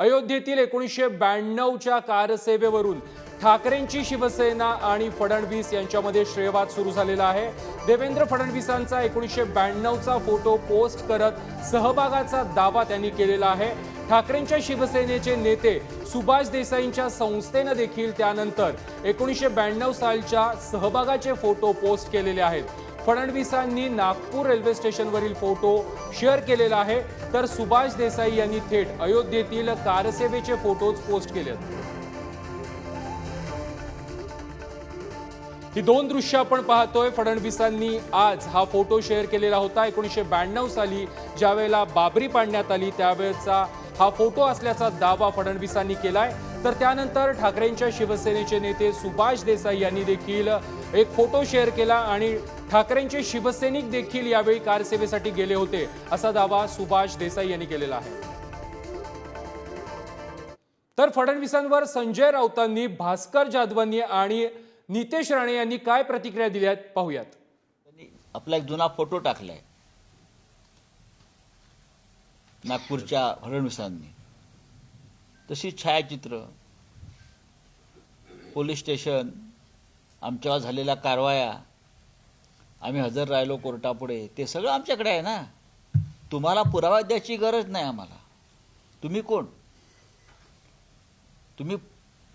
अयोध्येतील एकोणीसशे ब्याण्णवच्या कारसेवेवरून ठाकरेंची शिवसेना आणि फडणवीस यांच्यामध्ये श्रेयवाद सुरू झालेला आहे. देवेंद्र फडणवीसांचा एकोणीसशे ब्याण्णवचा फोटो पोस्ट करत सहभागाचा दावा त्यांनी केलेला आहे. ठाकरेंच्या शिवसेनेचे नेते सुभाष देसाईंच्या संस्थेनं देखील त्यानंतर एकोणीसशे ब्याण्णव सालच्या सहभागाचे फोटो पोस्ट केलेले आहेत. फडणवीसांनी नागपूर रेल्वे स्टेशनवरील फोटो शेअर केलेला आहे. तर सुभाष देसाई यांनी थेट अयोध्येतील कारसेवेचे फोटोज पोस्ट केले आहेत ही दोन दृश्य आपण पाहतोय. फडणवीसांनी आज हा फोटो शेअर केलेला होता. एकोणीसशे ब्याण्णव साली ज्यावेळेला बाबरी पाडण्यात आली त्यावेळेचा हा फोटो असल्याचा दावा फडणवीसांनी केलाय. तर त्यानंतर ठाकरेंच्या शिवसेनेचे नेते सुभाष देसाई यांनी देखील एक फोटो शेअर केला आणि ठाकरेंचे शिवसैनिक देखील यावेळी कारसेवेसाठी गेले होते असा दावा सुभाष देसाई यांनी केलेला आहे. तर फडणवीसांवर संजय राऊतांनी भास्कर जाधवांनी आणि नितेश राणे यांनी काय प्रतिक्रिया दिल्यात पाहूयात. त्यांनी आपला एक जुना फोटो टाकलाय. नागपूरच्या फडणवीसांनी. तशी छायाचित्र. पोलीस स्टेशन आमच्यावर झालेल्या कारवाया आम्ही हजर राहिलो कोर्टापुढे ते सगळं आमच्याकडे आहे ना? तुम्हाला पुरावा द्यायची गरज नाही आम्हाला. तुम्ही कोण? तुम्ही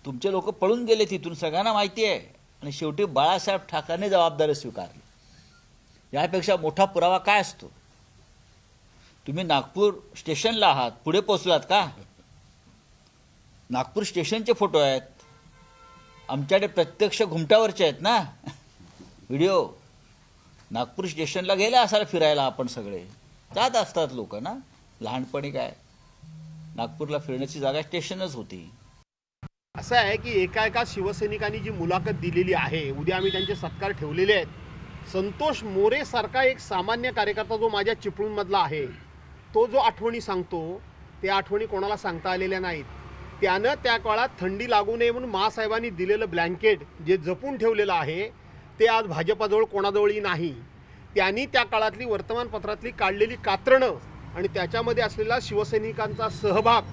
तुमचे लोक पळून गेले तिथून सगळ्यांना माहिती आहे. आणि शेवटी बाळासाहेब ठाकरेने जबाबदारी स्वीकारली. यापेक्षा मोठा पुरावा काय असतो? तुम्ही नागपूर स्टेशनला आहात पुढे पोचलात का? नागपूर स्टेशनचे फोटो आहेत. आमच्याकडे प्रत्यक्ष घुमटावरचे आहेत ना. व्हिडिओ. नागपूर स्टेशनला गेले असाल फिरायला आपण सगळे. जात असतात लोक ना. लहानपणी काय? नागपूरला फिरण्याची जागा स्टेशनच होती. असं आहे की एका एका शिवसैनिकांनी जी मुलाखत दिलेली आहे उद्या आम्ही त्यांचे सत्कार ठेवलेले आहेत. संतोष मोरे सारखा एक सामान्य कार्यकर्ता जो माझ्या चिपळूणमधला आहे तो जो आठवणी सांगतो त्या आठवणी कोणाला सांगता आलेल्या नाहीत. त्यानं त्या काळात थंडी लागू नये म्हणून मासाहेबांनी दिलेलं ब्लँकेट जे जपून ठेवलेलं आहे ते आज भाजपाजवळ कोणाजवळही नाही. त्यांनी त्या काळातली वर्तमानपत्रातली काढलेली कात्रणं आणि त्याच्यामध्ये असलेला शिवसैनिकांचा सहभाग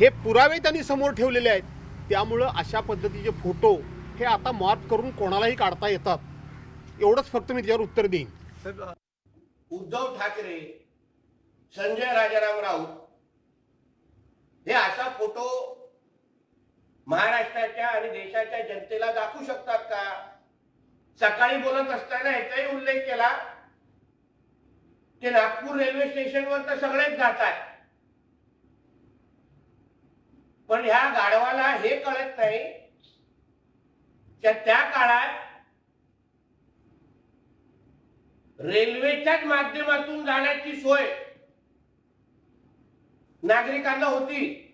हे पुरावे त्यांनी समोर ठेवलेले आहेत. त्यामुळं अशा पद्धतीचे फोटो हे आता मॉर्फ करून कोणालाही काढता येतात. एवढंच फक्त मी त्याच्यावर उत्तर देईन. उद्धव ठाकरे संजय राजाराम राऊत हे असा फोटो महाराष्ट्राच्या आणि देशाच्या जनतेला दाखवू शकतात का? सकाळी बोलत असताना याचाही उल्लेख केला. की नागपूर रेल्वे स्टेशनवर तर सगळेच जात आहे पण ह्या गाढवाला हे कळत नाही त्या काळात रेल्वेच्याच माध्यमातून जाण्याची सोय नागरिकांना होती.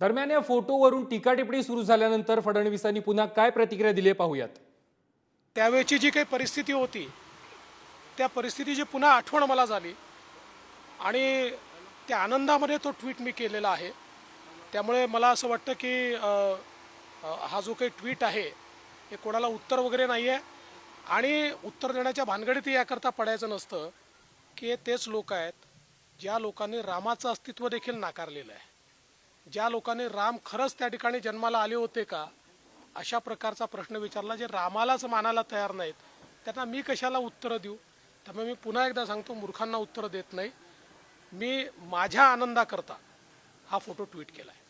दरम्यान या फोटोवरून टीकाटिप्पणी सुरू झाल्यानंतर फडणवीसांनी पुन्हा काय प्रतिक्रिया दिली पाहूयात. त्यावेळची जी काही परिस्थिती होती त्या परिस्थितीची पुन्हा आठवण मला झाली. आणि त्या आनंदामध्ये तो ट्विट मी केलेला आहे. त्यामुळे मला असं वाटतं की हा जो काही ट्विट आहे हे कोणाला उत्तर वगैरे नाही आहे आणि उत्तर देण्याच्या भानगडीत याकरता पडायचं नसतं की तेच लोक आहेत ज्या लोकांनी रामाचं अस्तित्व देखील नाकारलेलं आहे. ज्या लोकांनी राम खरंच त्या ठिकाणी जन्माला आले होते का अशा प्रकारचा प्रश्न विचारला जे रामालाच मानायला तयार नाहीत. त्यांना मी कशाला उत्तरं देऊ? त्यामुळे मी पुन्हा एकदा सांगतो मूर्खांना उत्तरं देत नाही. मी माझ्या आनंदाकरता हा फोटो ट्विट केला आहे